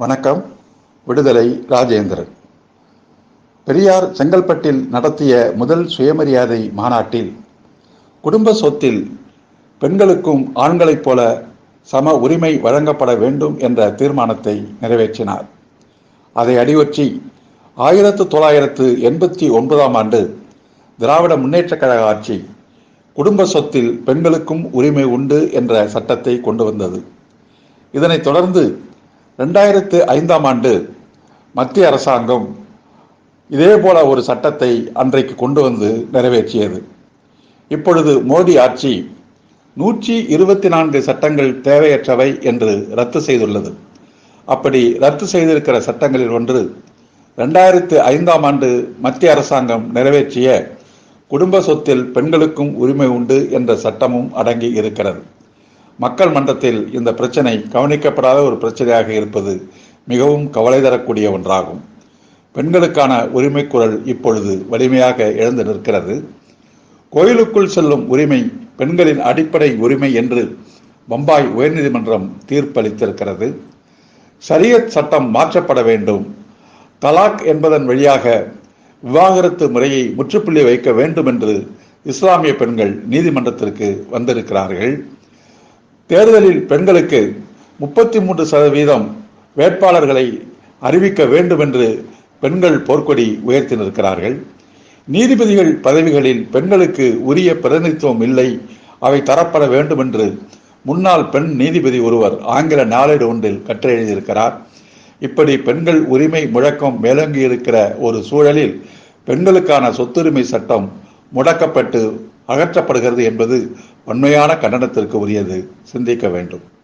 வணக்கம். விடுதலை ராஜேந்திரன். பெரியார் செங்கல்பட்டில் நடத்திய முதல் சுயமரியாதை மாநாட்டில் குடும்ப சொத்தில் பெண்களுக்கும் ஆண்களைப் போல சம உரிமை வழங்கப்பட வேண்டும் என்ற தீர்மானத்தை நிறைவேற்றினார். அதை அடிவற்றி ஆயிரத்து தொள்ளாயிரத்து எண்பத்தி ஒன்பதாம் ஆண்டு திராவிட முன்னேற்றக் கழக ஆட்சி குடும்ப சொத்தில் பெண்களுக்கும் உரிமை உண்டு என்ற சட்டத்தை கொண்டு வந்தது. இதனைத் தொடர்ந்து ரெண்டாயிரத்து ஐந்தாம் ஆண்டு மத்திய அரசாங்கம் இதே போல ஒரு சட்டத்தை அன்றைக்கு கொண்டு வந்து நிறைவேற்றியது. இப்பொழுது மோடி ஆட்சி நூற்றி இருபத்தி நான்கு சட்டங்கள் தேவையற்றவை என்று ரத்து செய்துள்ளது. அப்படி ரத்து செய்திருக்கிற சட்டங்களில் ஒன்று ரெண்டாயிரத்து ஐந்தாம் ஆண்டு மத்திய அரசாங்கம் நிறைவேற்றிய குடும்ப சொத்தில் பெண்களுக்கும் உரிமை உண்டு என்ற சட்டமும் அடங்கி இருக்கிறது. மக்கள் மன்றத்தில் இந்த பிரச்சனை கவனிக்கப்படாத ஒரு பிரச்சனையாக இருப்பது மிகவும் கவலை தரக்கூடிய ஒன்றாகும். பெண்களுக்கான உரிமை குரல் இப்பொழுது வலிமையாக எழுந்து நிற்கிறது. கோயிலுக்குள் செல்லும் உரிமை பெண்களின் அடிப்படை உரிமை என்று பம்பாய் உயர்நீதிமன்றம் தீர்ப்பளித்திருக்கிறது. சரியத் சட்டம் மாற்றப்பட வேண்டும். தலாக் என்பதன் வழியாக விவாகரத்து முறையை முற்றுப்புள்ளி வைக்க வேண்டும் என்று இஸ்லாமிய பெண்கள் நீதிமன்றத்திற்கு வந்திருக்கிறார்கள். தேர்தலில் பெண்களுக்கு முப்பத்தி மூன்று சதவீதம் வேட்பாளர்களை அறிவிக்க வேண்டும் என்று பெண்கள் போர்க்கொடி உயர்த்தி நிற்கிறார்கள் நீதிபதிகள் பதவிகளில் பெண்களுக்கு உரிய பிரதிநிதித்துவம் இல்லை. அவை தரப்பட வேண்டும் என்று முன்னாள் பெண் நீதிபதி ஒருவர் ஆங்கில நாளேடு ஒன்றில் கற்றெழுதியிருக்கிறார் இப்படி பெண்கள் உரிமை முழக்கம் மேலோங்கி இருக்கிற ஒரு சூழலில் பெண்களுக்கான சொத்துரிமை சட்டம் முடக்கப்பட்டு அகற்றப்படுகிறது என்பது உண்மையான கண்டனத்திற்கு உரியது. சிந்திக்க வேண்டும்.